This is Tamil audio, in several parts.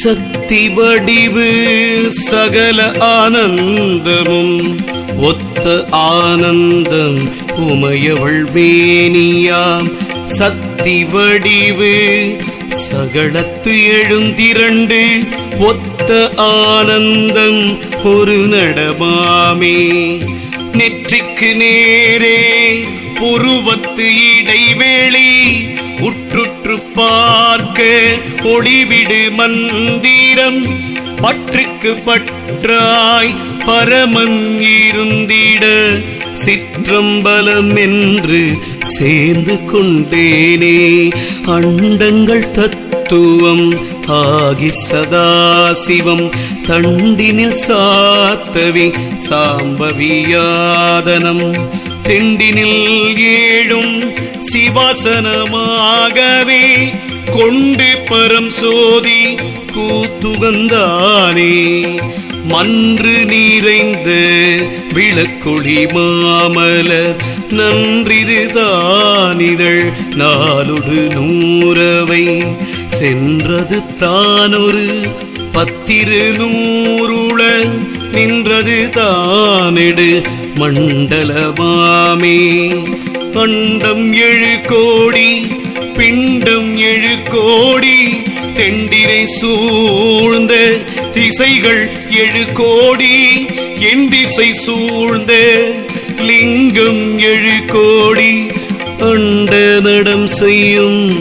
சக்தி வடிவு சகல ஆனந்தமும் ஒத்த ஆனந்தம் உமையவள் மேனியாம் சக்தி வடிவு சகலத்து எழுந்திரண்டு ஒத்த ஆனந்தம் ஒரு நடமாமே. நெற்றிக்கு நேரே புருவத்து இடைவேளி உற்றுற்று பார்க்க ஒளிவிடு மந்திரம். பற்றுக்கு பற்றாய் பரமன் இருந்திட சிற்றம்பலம் என்று சேர்ந்து கொண்டேனே அண்டங்கள் தத்துவம் ஆகி சதாசிவம் தண்டினில் சாத்தவி சாம்பவியாதனம். தெண்டினில் ஏழும் சிவாசனமாகவே. கொண்டு பரம் சோதி கூத்துகந்தானே. மன்று நீரைந்த விளக்கொளி மாமலர். நன்றிதுதானிதழ் நாளொடு நூறவை. சென்றது தானொரு பத்திரு நூறுள. நின்றது தானெடு மண்டலமாமே அண்டம் எழு கோடி பிண்டம் எழு கோடி. தெண்டினை சூழ்ந்த திசைகள் எழு கோடி என் திசை சூழ்ந்த லிங்கம் எழு கோடி. அண்ட நடம் செய்யும்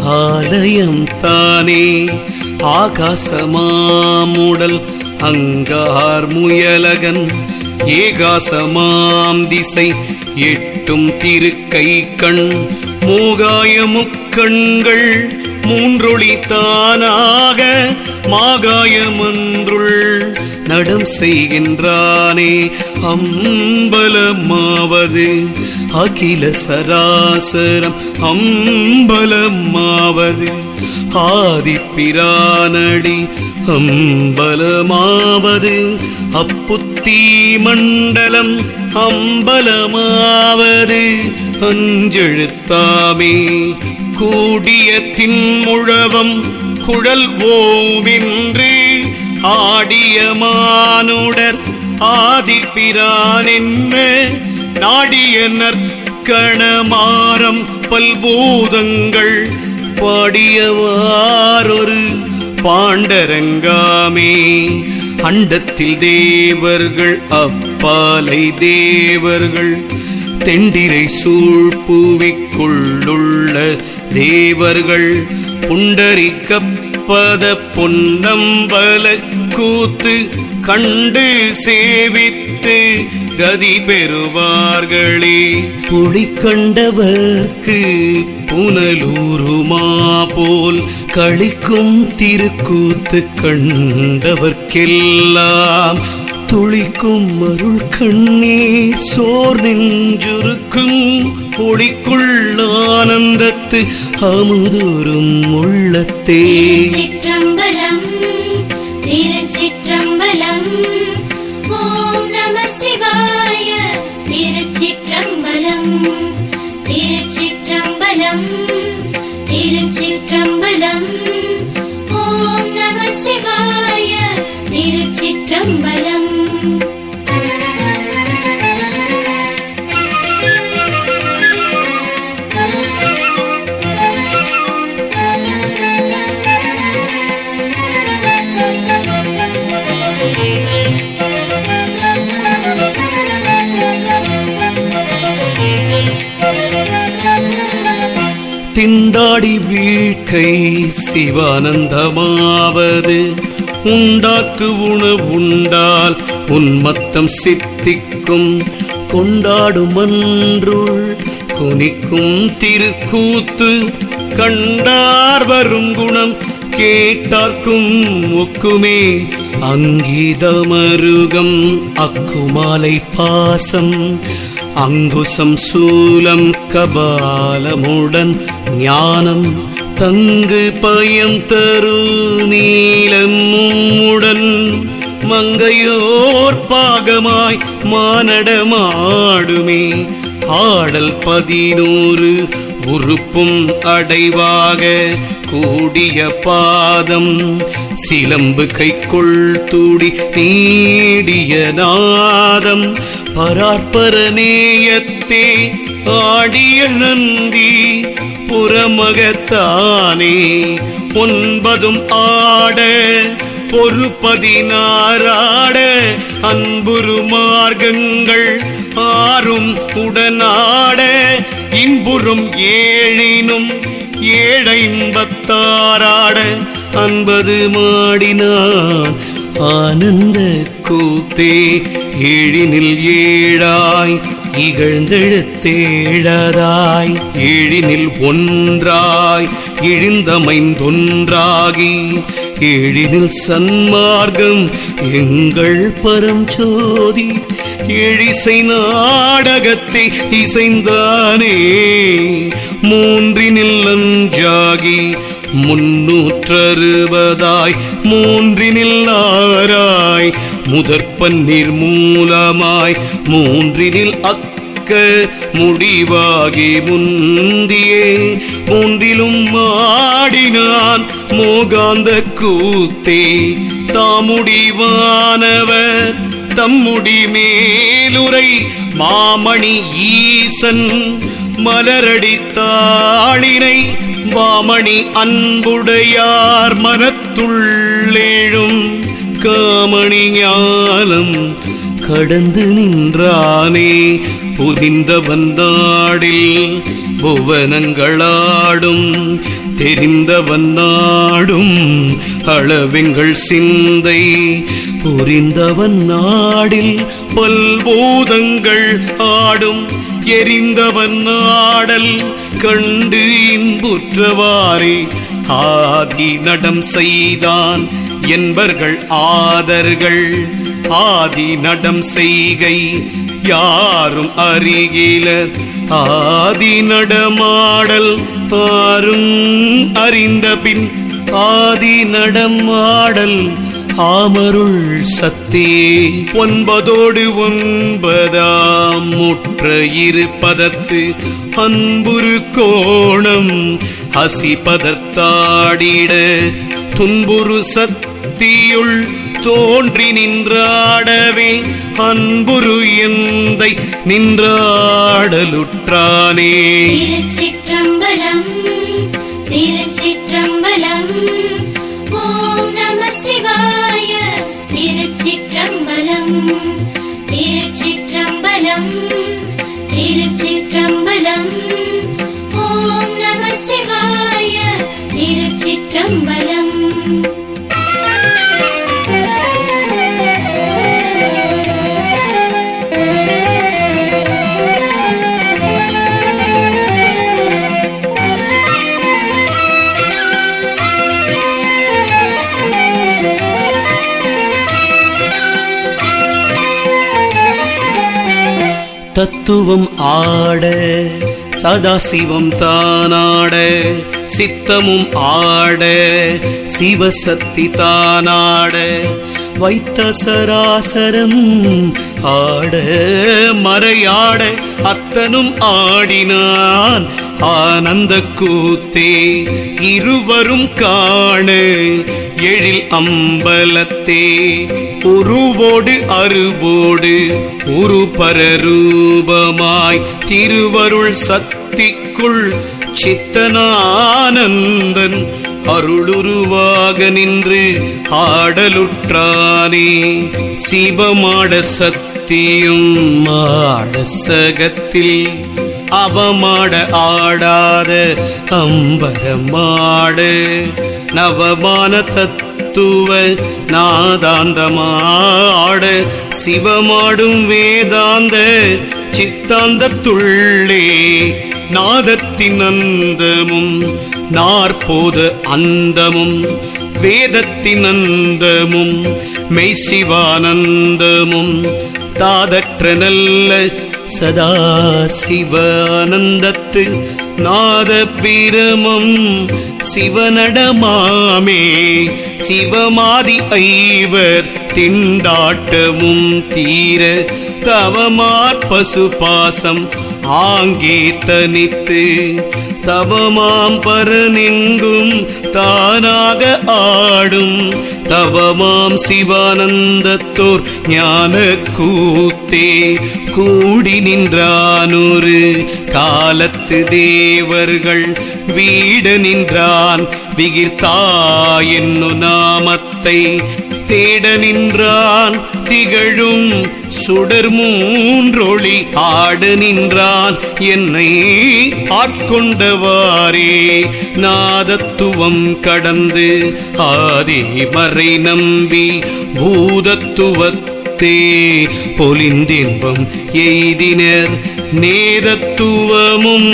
ஆலயம் தானே ஆகாசமாமுடல் அங்கார் முயலகன். ஏகாசமாம் திசை எட்டும் திருக்கை கண் மூகாய முக்கண்கள் மூன்றொளி தானாக மாகாயமன்றுள் நடம் செய்கின்றானே. அம்பலமாவது அகில சராசரம் அம்பலமாவது. ஆதிப்பிரானடி அம்பலமாவது. அப்புத்தி மண்டலம் அம்பலமாவது. அஞ்செழுத்தாமே கூடிய தின்முழவம் குழல் ஓவின்றி ஆடிய மானுடர் ஆதிப்பிரானென்ன நாடிய நற்கணமாரம் பல்பூதங்கள் பாடியவாரொரு பாண்டரங்காமே. அண்டத்தில் தேவர்கள் அப்பாலை தேவர்கள் தெண்டிரை சூழ்புவிக்குள்ளுள்ள தேவர்கள் புண்டரிக்கப்பத பொன்னம்பல கூத்து கண்டு சேவித்து கதி பெறுவார்களே. புலி கண்டவர்க்கு புனலூருமா போல் கழிக்கும் திருக்கூத்து கண்டவர்க்கெல்லாம் துளிக்கும் அருள் கண்ணீர் சோர் நெஞ்சுருக்கும் ஒளிக்குள் ஆனந்தத்து அமுதூரும் உள்ளத்தே. திருச்சிற்றம்பலம் வாழ்க்கை சிவானந்தமாவது. உண்டாக்கு உணவுண்டால் உன்மத்தம் சித்திக்கும். கொண்டாடும் அன்றுள் குனிக்கும் திருக்கூத்து. கண்டார் வரும் குணம் கேட்டார்க்கும் ஒக்குமே. அங்கீதமருகம் அக்குமாலை பாசம். அங்குசம் சூலம் கபாலமுடன் ஞானம் தங்கு பயம் தரு நீலமுடன் மங்கையோர் பாகமாய் மானடமாடுமே. ஆடல் பதினூறு உறுப்பும் அடைவாக கூடிய பாதம் சிலம்பு கைக்குள் தூடி நீடிய நாதம். பராற்பர நேயத்தே ஆடிய நந்தி புறமகத்தானே ஒன்பதும் ஆட பொறுப்பதினாராட அன்புரு மார்க்கங்கள் ஆறும் உடனாட இன்புறும் ஏழினும் ஏழைம்பத்தாராட அன்பது மாடினான். ஆனந்த கூத்தே ஏழினில் ஏழாய் இகழ்ந்தெழுத்தேழதாய் ஏழினில் ஒன்றாய் இழிந்தமைந்தொன்றாகி ஏழினில் சன்மார்க்கம் எங்கள் பரம் சோதி. எழிசை நாடகத்தை இசைந்தானே மூன்றினில் அஞ்சாகி முன்னூற்றறுபதாய் மூன்றினில் ஆராய் முதற்பன் நிர்மூலமாய் மூன்றினில் அக்க முடிவாகி முந்தியே. மூன்றிலும் மாடினான் மோகாந்த கூத்தே. தாமுடிவானவர் தம்முடி மேலுரை மாமணி ஈசன் மலரடி தாளினை வாமணி அன்புடையார் மனத்துள்ளேழும் காமணி ஞானம் கடந்து நின்றானே புதிந்த வந்தாடில் புவனங்களாடும் தெரிந்த வந்தாடும் அளவெங்கள் சிந்தை புரிந்தவன் நாடில் பல்பூதங்கள் ஆடும் எரிந்தவன் நாடல் கண்டு இன்புற்றவாறே ஆதி நடம் செய்தான் என்பர்கள் ஆதர்கள். ஆதி நடம் செய்கை யாரும் அறிகிலர். ஆதி நடமாடல் பாரும் அறிந்த பின் ஆதி நடமாடல் ஆமருள் சத்தே. ஒன்பதோடு ஒன்பதாம் முற்ற இருப்பதத்து அன்புரு கோணம் அசிபதத்தாடிட துன்புரு சத்தியுள் தோன்றி நின்றாடவே அன்புரு எந்தை நின்றாடலுற்றானே. சிற்றம்பலம் தத்துவம் ஆட சதாசிவம் தானாட சித்தமும் ஆட சிவசக்தி தானாட. வைத்த சராசரம். ஆட மறையாட அத்தனும் ஆடினான். ஆனந்த கூத்தே இருவரும் காண எழில் அம்பலத்தே. உருவோடு அருவோடு உரு பரரூபமாய் திருவருள் சக்திக்குள் சித்தனானந்தன் அருளுருவாக நின்று ஆடலுற்றானே. சிவமாட சத்தியும் மாட சகத்தில் அவமாட ஆடாத அம்பரமாட. நவமான தத்துவ நாதாந்தமாட சிவமாடும் வேதாந்த சித்தாந்தத்துள்ளே. நாதத்தின் அந்தமும் நாற்போது அந்தமும் வேதத்தின் அந்தமும் மெய்சிவானந்தமும் தாதற்ற நல்ல சதா சிவானந்தத்து நாத பிரமம் சிவனடமாமே சிவமாதி ஐவர் திண்டாட்டமும் தீர தவமார் பசுபாசம் ஆங்கே தனித்து தவமாம் பரனெங்கும் தானாக ஆடும் தவமாம் சிவானந்தத்தோர் ஞான கூத்தே கூடி நின்றானொரு காலத்து தேவர்கள் வீட நின்றான் விகிர்த்தா என்னு நாமத்தை தேட நின்றான் திகழும் சுடர் மூன்றொளி ஆட நின்றான். என்னை ஆட்கொண்டவாரே நாதத்துவம் கடந்து ஆதி மறை நம்பி பூதத்துவத்தே பொலிந்தின்பம் எய்தினர் நேதத்துவமும்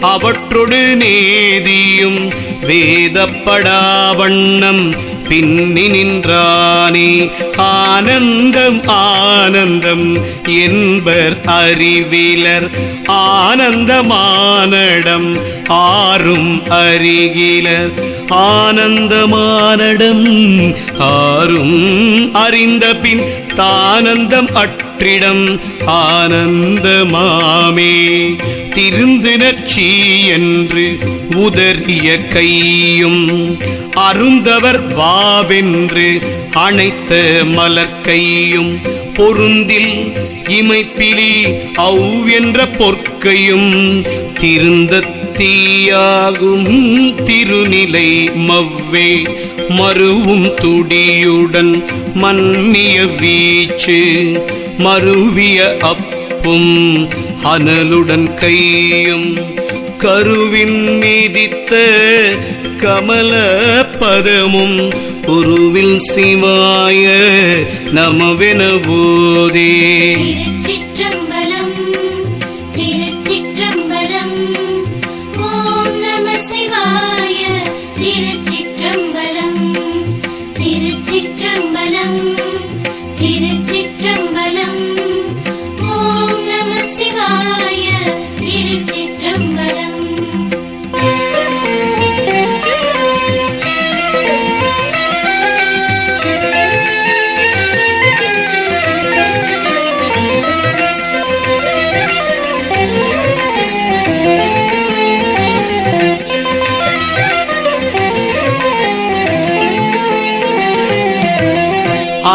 அவற்றொடு நேதியும் வேதப்படா வண்ணம் பின்னி நின்றானே. ஆனந்தம் ஆனந்தம் என்பர் அறிவிலர். ஆனந்தமானடம் ஆறும் அறிகிலர். ஆனந்தமானடம் ஆறும் அறிந்த பின் தானந்தம் அற்றிடம் ஆனந்தமாமே. திருந்து நச்சி என்று உதறிய கையும் அருந்தவர் வாவென்று அனைத்த மலர்க்கையும் பொருந்தில் இமைப்பிலி ஔ என்ற பொற்கையும் திருந்த தீயாகும் திருநிலை மவ்வே மருவும் துடியுடன் மன்னிய வீச்சு மருவிய அப்பும் அனலுடன் கையும் கருவின் மீதித்த கமல பதமும் உருவில் சிவாய நமவென போதே.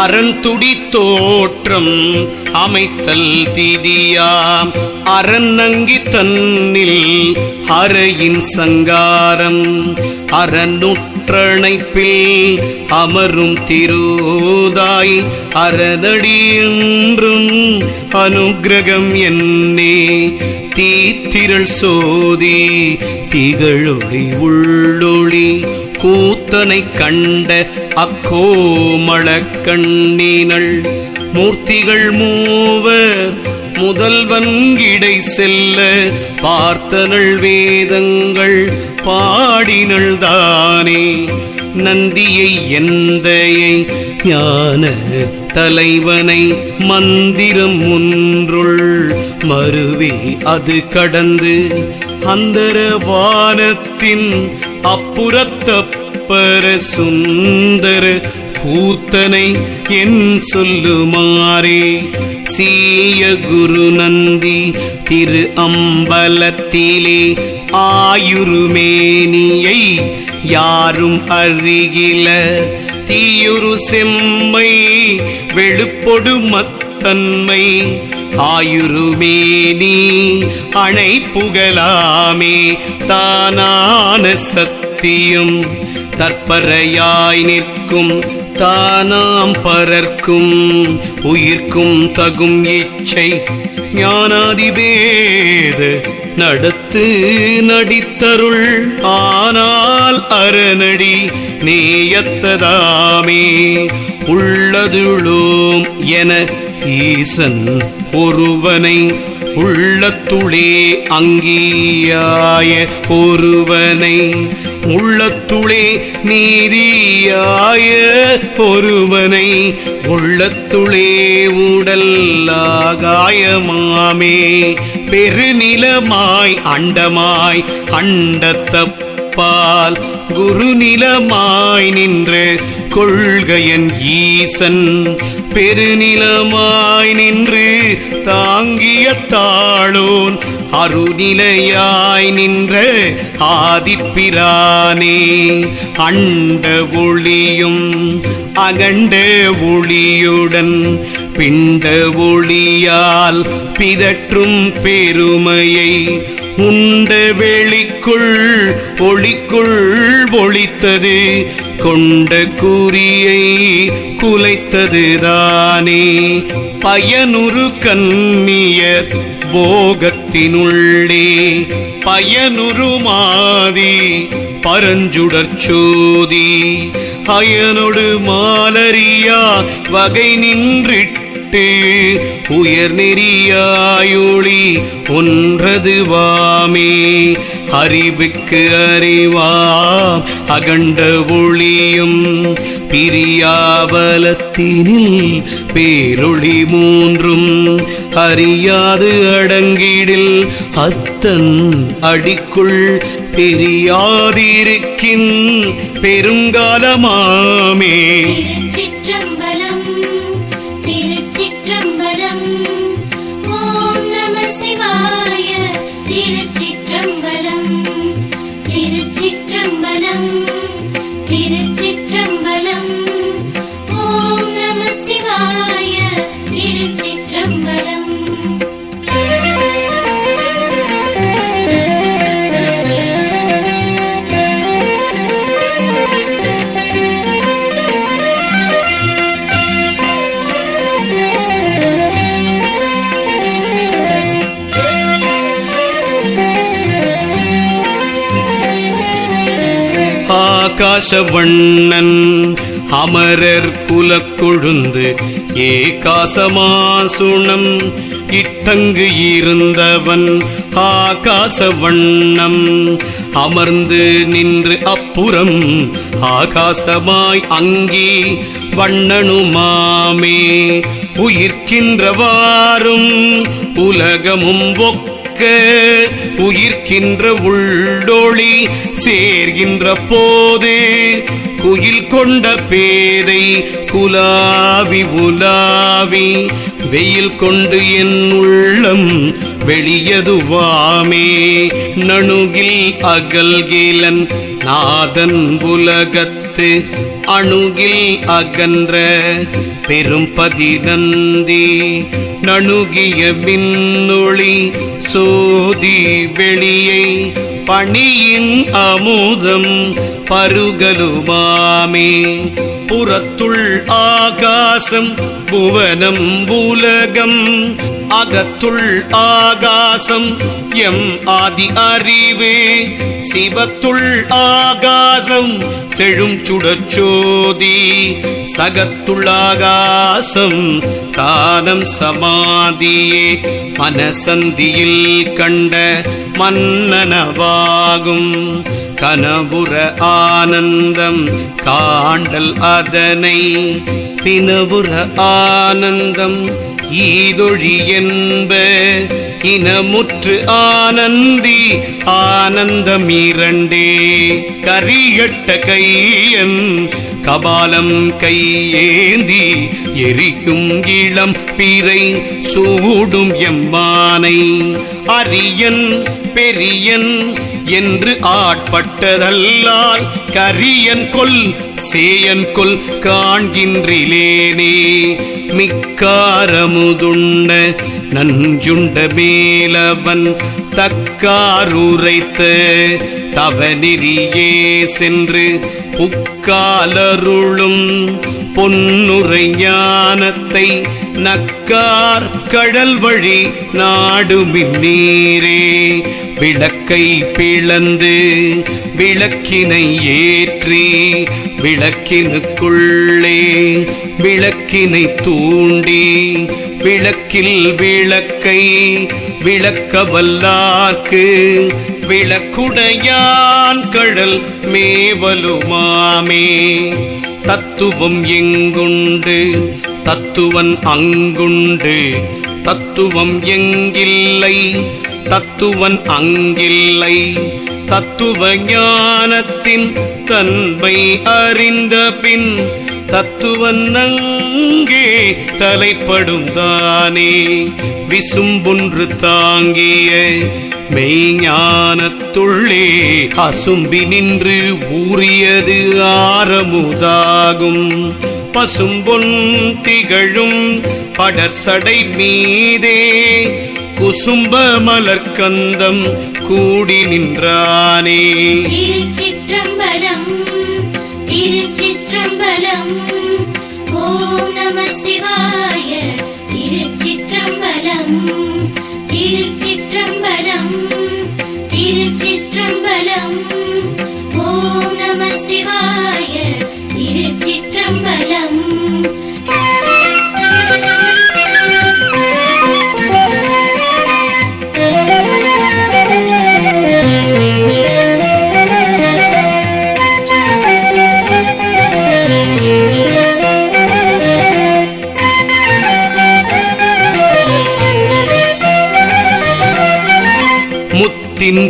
அறந்துடி தோற்றம் அமைத்தல் திதியாம். அறநங்கி தன்னில் அறையின் சங்காரம். அறநுற்றணைப்பில் அமரும் திருதாய். அறநடி அனுகிரகம் என்னே. தீத்திரள் சோதி திகழொளி உள்ளொளி. கூத்தனை கண்ட அக்கோமள கண்ணினள். மூர்த்திகள் மூவர் முதல்வன் இடை செல்ல பார்த்தனள் வேதங்கள் பாடினள் தானே. நந்தியை எந்தையை ஞான தலைவனை மந்திரம் ஒன்றுள் மறுவே அது கடந்து அந்தர வானத்தின் அப்புறத்தப்பர சுந்தர கூத்தனை என் சொல்லுமாறே. சீய குரு நந்தி திரு அம்பலத்திலே ஆயுருமேனியை யாரும் அருகில தீயுரு செம்மை வெளுப்பொடு மத்தன்மை ஆயுருமே நீ அணை புகழாமே தானான சத்தியம் தற்பறையாய் நிற்கும் தானாம் பரர்க்கும் உயிர்க்கும் தகும் இச்சை ஞானாதிபேத நடத்து நடித்தருள் ஆனால் அரணடி நேயத்ததாமே உள்ளதுளோம் என ஈசன் ஒருவனை உள்ளத்துளே அங்கீயாய ஒருவனை உள்ளத்துளே நீதியாய ஒருவனை உள்ளத்துளே உடல்லாகாயமாமே பெருநிலமாய் அண்டமாய் அண்டத்தப்ப அப்பால் குருநிலமாய் நின்ற கொள்கையன் ஈசன். பெருநிலமாய் நின்று தாங்கிய தாளோன் அருநிலையாய் நின்ற ஆதிப்பிரானே. அண்ட ஒளியும் அகண்ட ஒளியுடன் பிண்ட ஒளியால் பிதற்றும் பெருமையை உண்ட வெளிக்குள் ஒளிக்குள் ஒளித்தது கொண்ட கூறியை குலைத்தது தானே. பயனுறு கன்னியர் போகத்தினுள்ளே பயனுறு மாதி பரஞ்சுடர் சோதி அயனொடு மாலரியா வகை நின்றிட்டு கேட்டு உயர் நெறியாயுளி ஒன்றது வாமே. அறிவுக்கு அறிவாம் அகண்ட ஒளியும் பிரியாபலத்தினில் பேரொளி மூன்றும் அறியாது அடங்கிடில் அத்தன் அடிக்குள் பெரியாதிருக்கின் பெருங்காலமாமே. ஆகாசவண்ணன் அமரர் குலக்கொழுந்து ஏகாசமாசுணம். இட்டங்கு இருந்தவன் ஆகாசவண்ணம். அமர்ந்து நின்று அப்புறம் ஆகாசமாய் அங்கி வண்ணனுமாமே. உயிர்க்கின்றவாறும் உலகமும் ஒக்க உயிர்க்கின்ற உள்ளொளி சேர்கின்ற போது குயில் கொண்ட பேதை குலாவி உலாவி வெயில் கொண்டு என் உள்ளம் வெளியதுவாமே நணுகில் அகல்கீலன் நாதன் உலகத்து அணுகில் அகன்ற பெரும் பதினந்தி நணுகிய விண்ணொளி சோதி வெளியை பணியின் அமுதம் பருகலுமாமே. புறத்துள் ஆகாசம் புவனம் உலகம். அகத்துள் ஆகாசம் எம் ஆதி அறிவு. சிவத்துள் ஆகாசம் செழும் சுடச்சோதி சகத்துள் ஆகாசம் தானம் சமாதியே. மனசந்தியில் கண்ட மன்னனவாகும். கனபுர ஆனந்தம் காண்டல் அதனை தினபுர ஆனந்தம். ஈதொழி என்ப இனமுற்று ஆனந்தி ஆனந்தம் இரண்டே. கரியட்ட கையன் கபாலம் கையேந்தி எரியும் இளம் பிறை சூடும் எம்மானை அரியன் பெரியன் என்று ஆட்பட்டதல்லால் கரியன் கொல் சேயன் கொல் காண்கின்றிலேனே மிக்காரமுதுண்ட நஞ்சுண்ட மேலவன் தக்காருரைத்த தவநெறியே சென்று புக்காலருளும் பொன்னுரை ஞானத்தை நக்கார் கடல் வழி நாடுமின் நீரே. விளக்கை பிளந்து விளக்கினை ஏற்றி விளக்கினுக்குள்ளே விளக்கினை தூண்டி விளக்கில் விளக்கை விளக்க வல்லார்க்கு விளக்குடையான் கடல் மேவலுமாமே. தத்துவம் எங்குண்டு? தத்துவன் அங்குண்டு. தத்துவம் எங்கில்லை? தத்துவன் அங்கில்லை. தத்துவ ஞானத்தின் தன்மை அறிந்த பின் தத்துவன் அங்கே தலைப்படும் தானே. விசும்பொன்று தாங்கிய மெய்ஞானத்துள்ளே அசும்பி நின்று ஊறியது ஆரமுதாகும். பசும்பொன் திகழும் படர்சடை மீதே. குசும்ப மலர்கந்தம் கூடி நின்றானே. திருச்சிற்றம்பலம் திருச்சிற்றம்பலம் ஓம் நம சிவாய திருச்சிற்றம்பலம் திருச்சி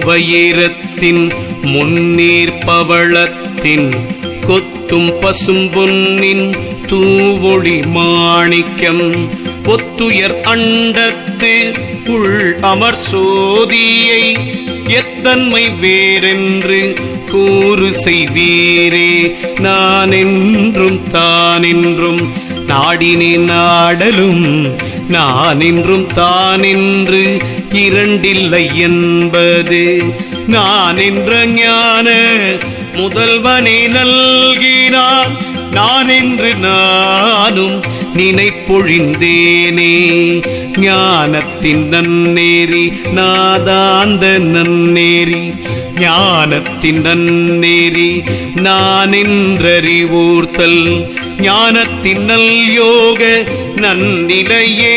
முத்தின் முன்னீர் பவளத்தின் கொத்தும் பசும்பொன்னின் தூவொளி மாணிக்கம் பொத்துயர் அண்டத்து உள் அமர் சோதியை எத்தன்மை வேறென்று கூறு செய்வீரே. நான் என்றும் தான் என்றும் நாடினே நாடலும் நான் என்றும் தான் என்று இரண்டில்லை என்பது நான் என்ற ஞான முதல்வனை நல்கினான் நான் என்று நானும் நினைப்பொழிந்தேனே. ஞானத்தின் நன்னேறி நாதாந்த நன்னேறி ஞானத்தின் நன்னேறி நான் என்றறிவூர்த்தல் ஞானத்தின் நல் யோக நன்னிலையே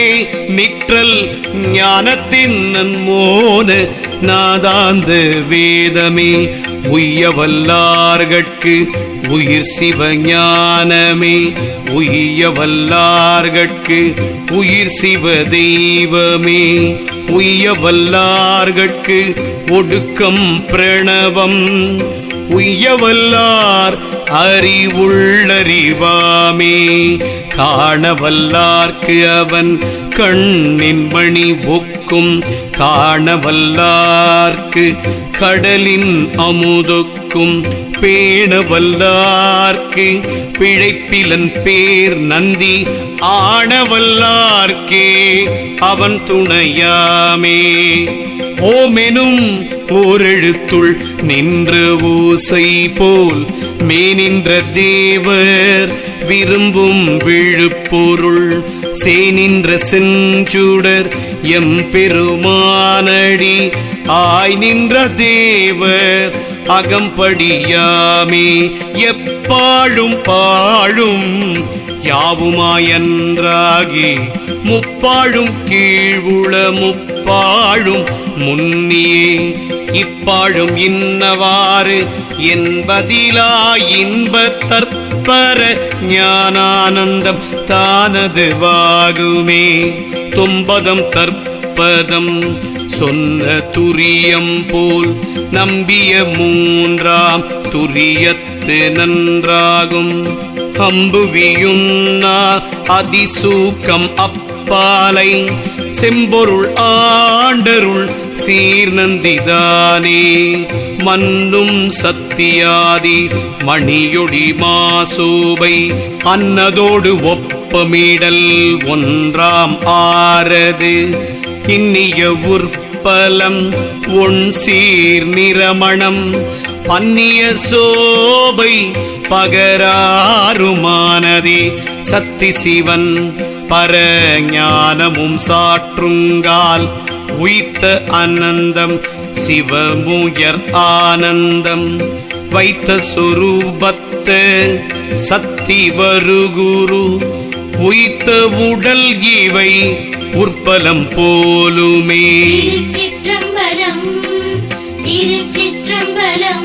நிற்றல் ஞானத்தின் நன்மோன நாதாந்த வேதமே. உய்யவல்லார்கட்கு உயிர் சிவஞானமே உய்யவல்லார்கட்கு உயிர் சிவ தெய்வமே. உய்யவல்லார்கட்கு ஒடுக்கம் பிரணவம். உய்யவல்லார் அறிவுள்ளறிவாமே. காணவல்லார்க்கு அவன் கண்ணின் மணி ஒக்கும். காணவல்லார்க்கு கடலின் அமுதொக்கும். பேணவல்லார்க்கு பிழைப்பிலன் பேர் நந்தி. ஆணவல்லார்க்கே அவன் துணையாமே. ஓமெனும் ஓரெழுத்துள் நின்ற ஓசை போல் மேனின்ற தேவர் விரும்பும் விழுப்பொருள் சேனின்ற செஞ்சுடர் எம் பெருமானடி ஆய் நின்ற தேவர் அகம்படியாமே எப்பாழும் பாழும் யாவுமாயன்றாகி முப்பாழும் கீழ்வுள முப்பாழும் முன்னியே இப்பாழும் இன்னவாறு என்பதிலா இன்ப தற்பர ஞானானந்தம் தானது வாகுமே. தும்பதம் தற்பதம் சொன்ன துரியம் போல் நம்பிய மூன்றாம் துரியத்து நன்றாகும். அம்புவியுன்னா அதிசூக்கம் அப்பாலை. செம்பொருள் ஆண்டருள் சீர்நந்திதானே. மன்னும் சத்தியாதி மணியொடி மாசூபை. அன்னதோடு ஒப்பமிடல் ஒன்றாம் ஆறது இன்னிய உற்பலம் ஒன் சீர் நிறமணம் பன்னிய சோபை பகராருமானதே சத்தி சிவன் பரஞானமும் சாற்றுங்கால் உய்த்த அனந்தம் சிவமுயர் ஆனந்தம் வைத்த சுரூபத்து சத்தி வருகுரு உய்த்த உடல் இவை உற்பலம் போலுமே. திருச்சிற்றம்பலம் திருச்சிற்றம்பலம்.